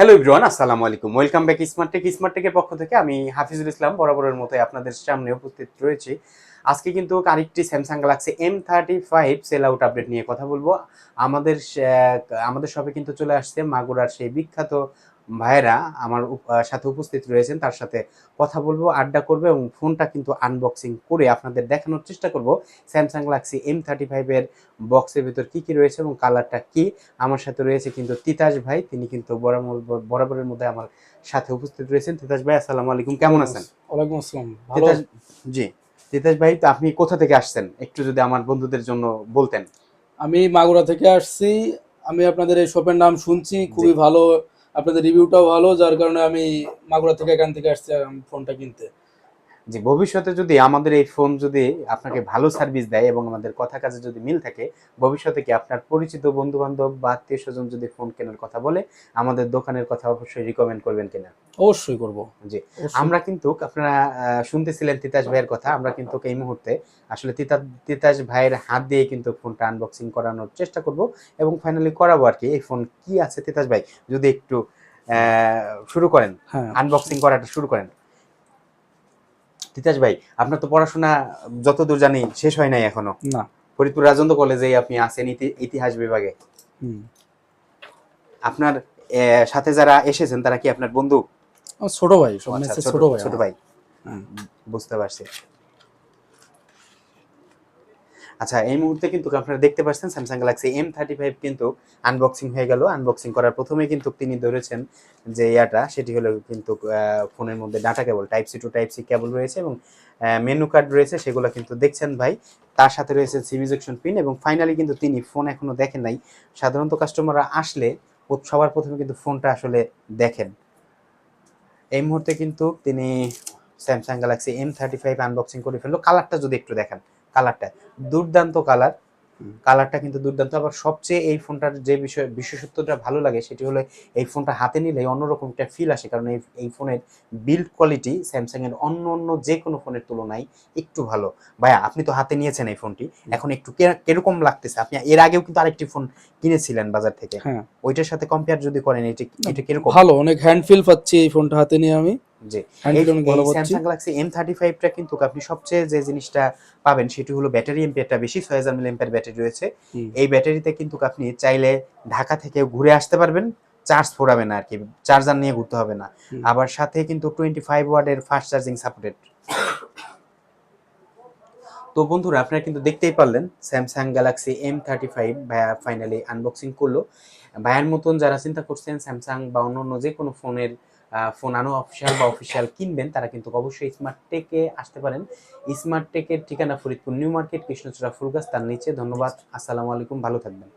Hello Ibran আসসালামু আলাইকুম। Welcome back smart tech smart টেকের পক্ষ থেকে আমি হাফিজুল ইসলাম, বরাবরের মতো আপনাদের সামনে উপস্থিত রয়েছি। আজকে কিন্তু আরেকটি Samsung Galaxy M thirty five sell out update নিয়ে কথা বলব। আমাদের আমাদের সবে কিন্তু চলে আসছে মাগুরার সেই বিখ্যাত ভাইয়েরা আমার সাথে উপস্থিত রয়েছেন তার সাথে কথা বলব আড্ডা করব এবং ফোনটা কিন্তু আনবক্সিং করে আপনাদের দেখানোর চেষ্টা করব। স্যামসাং গ্যালাক্সি এম থার্টি ফাইভের বক্সের ভিতর কি কি রয়েছে এবং কালারটা কি? আমার সাথে রয়েছে কিন্তু তিতাস ভাই তিনি কিন্তু বরাবর- বরাবরের মধ্যে আমার সাথে উপস্থিত রয়েছেন। তিতাস ভাই আসসালামু আলাইকুম কেমন আছেন? ওয়ালাইকুম আসসালাম তিতাস জি। তিতাস ভাই তো আপনি কোথা থেকে আসছেন? একটু যদি আমার বন্ধুদের জন্য বলতেন। আমি মাগুরা থেকে আসছি। আমি আপনাদের এই শপের নাম শুনছি খুবই ভালো আপনাদের রিভিউটাও ভালো যার কারণে আমি মাগুরা থেকে এখান থেকে আসছি ফোনটা কিনতে। যে ভবিষ্যতে যদি আমাদের এই ফোন যদি আপনাকে ভালো সার্ভিস দেয় এবং আমাদের কথা কাজে যদি মিল থাকে ভবিষ্যতে কি আপনার পরিচিত বন্ধু বান্ধব বা আত্মীয় স্বজন যদি ফোন কেনার কথা বলে আমাদের দোকানের কথা অবশ্যই রিকমেন্ড করবেন কিনা? অবশ্যই করব। জি। আমরা কিন্তু আপনারা শুনতেছিলেন তিতাস ভাইয়ের কথা আমরা কিন্তু এই মুহূর্তে আসলে তিতা তিতাস ভাইয়ের হাত দিয়ে কিন্তু ফোনটা আনবক্সিং করানোর চেষ্টা করব এবং ফাইনালি করাবো আর কি এই ফোন কি আছে তিতাস ভাই? যদি একটু শুরু করেন। হ্যাঁ। আনবক্সিং করাটা শুরু করেন। তিতাস ভাই আপনার তো পড়াশোনা যতদূর জানি শেষ হয় নাই এখনও না ফরিদপুর রাজেন্দ্র কলেজে আপনি আছেন ইতি- ইতিহাস বিভাগে হুম। আপনার সাথে যারা এসেছেন তারা কি আপনার বন্ধু আমার ছোট ভাই আচ্ছা, ছোট ভাই ছোট। ভাই। বুঝতে পারছি আচ্ছা এই মুহূর্তে কিন্তু আপনারা দেখতে পাচ্ছেন Samsung Galaxy M thirty five কিন্তু আনবক্সিং হয়ে গেল। আনবক্সিং করার প্রথমে কিন্তু তিনি ধরেছেন যে ইয়াটা, সেটি হলো কিন্তু ফোনের মধ্যে data cable type C to type C cable রয়েছে এবং মেনু কার্ড রয়েছে, সেগুলো কিন্তু দেখছেন ভাই। তার সাথে রয়েছে সিম ইজেকশন পিন এবং ফাইনালি কিন্তু তিনি ফোন এখনও দেখেন নাই। সাধারণত কাস্টমাররা আসলে সবার প্রথমে কিন্তু ফোনটা আসলে দেখেন। এই মুহূর্তে কিন্তু তিনি Samsung Galaxy M thirty five unboxing করে ফেলল। কালারটা যদি একটু দেখেন। কালারটা দুর্দান্ত কালার। কালারটা কিন্তু দুর্দান্ত। আবার সবচেয়ে এই ফোনটার যে বিষয় বিশেষত্বটা ভালো লাগে সেটি হলো এই ফোনটা হাতে নিলে অন্যরকম একটা ফিল আসে। কারণ এই এই ফোনের বিল্ড কোয়ালিটি স্যামসাং এর অন্য অন্য যে কোনো ফোনের তুলনায় একটু ভালো। ভাইয়া আপনি তো হাতে নিয়েছেন এই ফোনটি। এখন একটু কীরকম লাগতেছে? আপনি এর আগেও কিন্তু আরেকটি ফোন কিনেছিলেন বাজার থেকে। হ্যাঁ। ওইটার সাথে কম্পেয়ার যদি করেন এটি এটা কীরকম? ভালো অনেক হ্যান্ড ফিল পাচ্ছি এই ফোনটা হাতে নিয়ে আমি। জি। স্যামসাং গ্যালাক্সি এম থার্টি ফাইভটা কিন্তু আপনি সবচেয়ে যে জিনিসটা পাবেন সেটি হলো ব্যাটারি এমপিয়ারটা বেশি ছয় হাজার মিলি ব্যাটারি রয়েছে। এই ব্যাটারিতে কিন্তু আপনি চাইলে ঢাকা থেকে ঘুরে আসতে পারবেন চার্জ ফোরাবে না আর কি চার্জার নিয়ে ঘুরতে হবে না। আবার সাথে কিন্তু টোয়েন্টি ফাইভ ওয়ার্ডের ফাস্ট চার্জিং সাপোর্টেড তো বন্ধুরা আপনারা কিন্তু দেখতেই পারলেন স্যামসাং গ্যালাক্সি এম থার্টি ফাইভ ভাইয়া ফাইনালি আনবক্সিং করল। ভাইয়ার মতন যারা চিন্তা করছেন স্যামসাং বা অন্য অন্য যে কোনো ফোনের ফোন আনো অফিসিয়াল বা অফিসিয়াল কিনবেন, তারা কিন্তু অবশ্যই স্মার্ট টেকে আসতে পারেন। স্মার্ট টেকের ঠিকানা ফরিদপুর নিউ মার্কেট, কৃষ্ণচূড়া ফুলগাছ তার নিচে। ধন্যবাদ। আসসালামু আলাইকুম। ভালো থাকবেন।